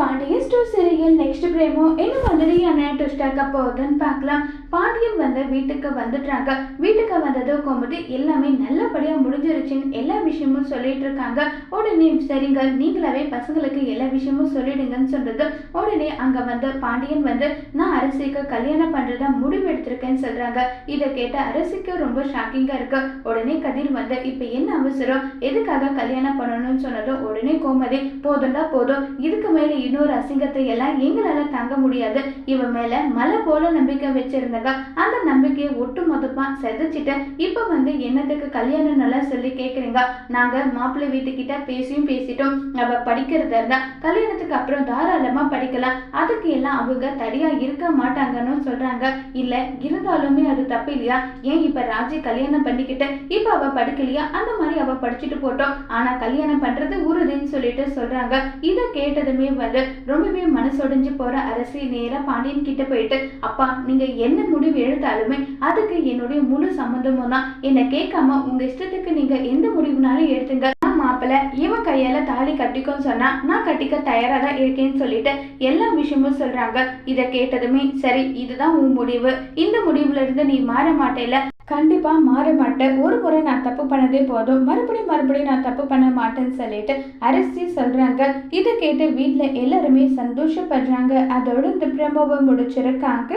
Pandian store serial next promo என்ன மாதிரியான ட்விஸ்டாக்க போகுதுன்னு பார்க்கலாம். பாண்டியன் வந்து வீட்டுக்கு வந்துட்டாங்க. வீட்டுக்கு வந்ததும் கோமதி எல்லாமே நல்லபடியா முடிஞ்சிருச்சுன்னு எல்லா விஷயமும் சொல்லிட்டு இருக்காங்க. உடனே சரிங்க நீங்களாவே பசங்களுக்கு எல்லா விஷயமும் சொல்லிடுங்கன்னு சொல்றது. உடனே அங்க வந்து பாண்டியன் வந்து நான் அரசிக்கு கல்யாணம் பண்ணுறதா முடிவு எடுத்திருக்கேன்னு சொல்றாங்க. இதை கேட்ட அரசிக்கு ரொம்ப ஷாக்கிங்காக இருக்கு. உடனே கதிர் வந்து இப்போ என்ன அவசரம்? எதுக்காக கல்யாணம் பண்ணணும்னு சொன்னதும் உடனே கோமதி போதும்டா போதும். இதுக்கு மேலே இன்னொரு அசிங்கத்தை எல்லாம் எங்களால தாங்க முடியாது. இவன் மேல மலை போல நம்பிக்கை வச்சிருந்தாங்க அந்த நம்பிக்கையை ஒட்டு மொத்தமா செதைச்சிட்டு இப்ப வந்து என்னத்துக்கு கல்யாணம் நல்லா சொல்லி கேக்குறீங்க? நாங்க மாப்பிள்ளை வீட்டுக்கிட்ட பேசியும் பேசிட்டோம். அவ படிக்கிறதா இருந்தா கல்யாணத்துக்கு அப்புறம் தாராளமா படிக்கலாம். அதுக்கு எல்லாம் அவங்க தடியா இருக்க மாட்டாங்கன்னு சொல்றாங்க. இல்ல இருந்தாலுமே அது தப்பு இல்லையா? ஏன் இப்ப ராஜி கல்யாணம் பண்ணிக்கிட்டு இப்ப அவ படிக்கலையா? அந்த மாதிரி அவ படிச்சுட்டு போட்டோம். ஆனா கல்யாணம் பண்றது உறுதின்னு சொல்லிட்டு சொல்றாங்க. இதை கேட்டதுமே வந்து ரொம்பவே மனசொடைஞ்சு போற அரசி நேரா பாண்டியன் கிட்ட போயிட்டு அப்பா நீங்க என்ன முடிவு எடுத்தாலுமே அதுக்கு என்னுடைய முழு சம்மந்தமும் தான். என்னை கேட்காம உங்க இஷ்டத்துக்கு நீங்க எந்த முடிவுனாலும் எடுத்துங்க. நான் மாப்பிள்ள இவன் கையால தாலி கட்டிக்கோன்னு சொன்னா நான் கட்டிக்க தயாரா தான் இருக்கேன்னு சொல்லிட்டு எல்லா விஷயமும் சொல்றாங்க. இதை கேட்டதுமே சரி இதுதான் உன் முடிவு. இந்த முடிவுல இருந்து நீ மாற மாட்டேல. கண்டிப்பாக மாற மாட்டேன். ஒரு முறை நான் தப்பு பண்ணதே போதும். மறுபடியும் மறுபடியும் நான் தப்பு பண்ண மாட்டேன்னு சொல்லிட்டு அரசி சொல்கிறாங்க இதை கேட்டு வீட்டில் எல்லாருமே சந்தோஷப்படுறாங்க. அதோட இந்த பிரம்போவை முடிச்சிருக்காங்க